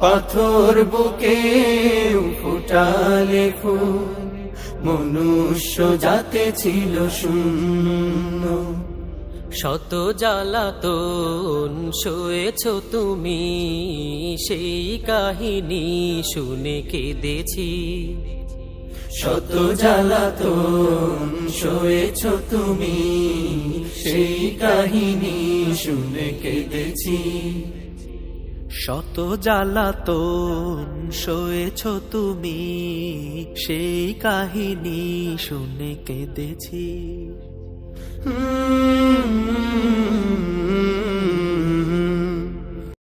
পাথর বুকে ফুটালে ফুল, মনুষ্য যাতে ছিল শূন্য। শত জ্বালা জ্বালাতন শোয়েছ তুমি, সেই কাহিনী শুনে কেঁদেছি। শত জ্বালা জ্বালাতন শোয়েছ তুমি, সেই কাহিনী শুনে কেঁদেছি। শত জ্বালাতন শোয়েছ তুমি সেই কাহিনী শুনে কেঁদেছি।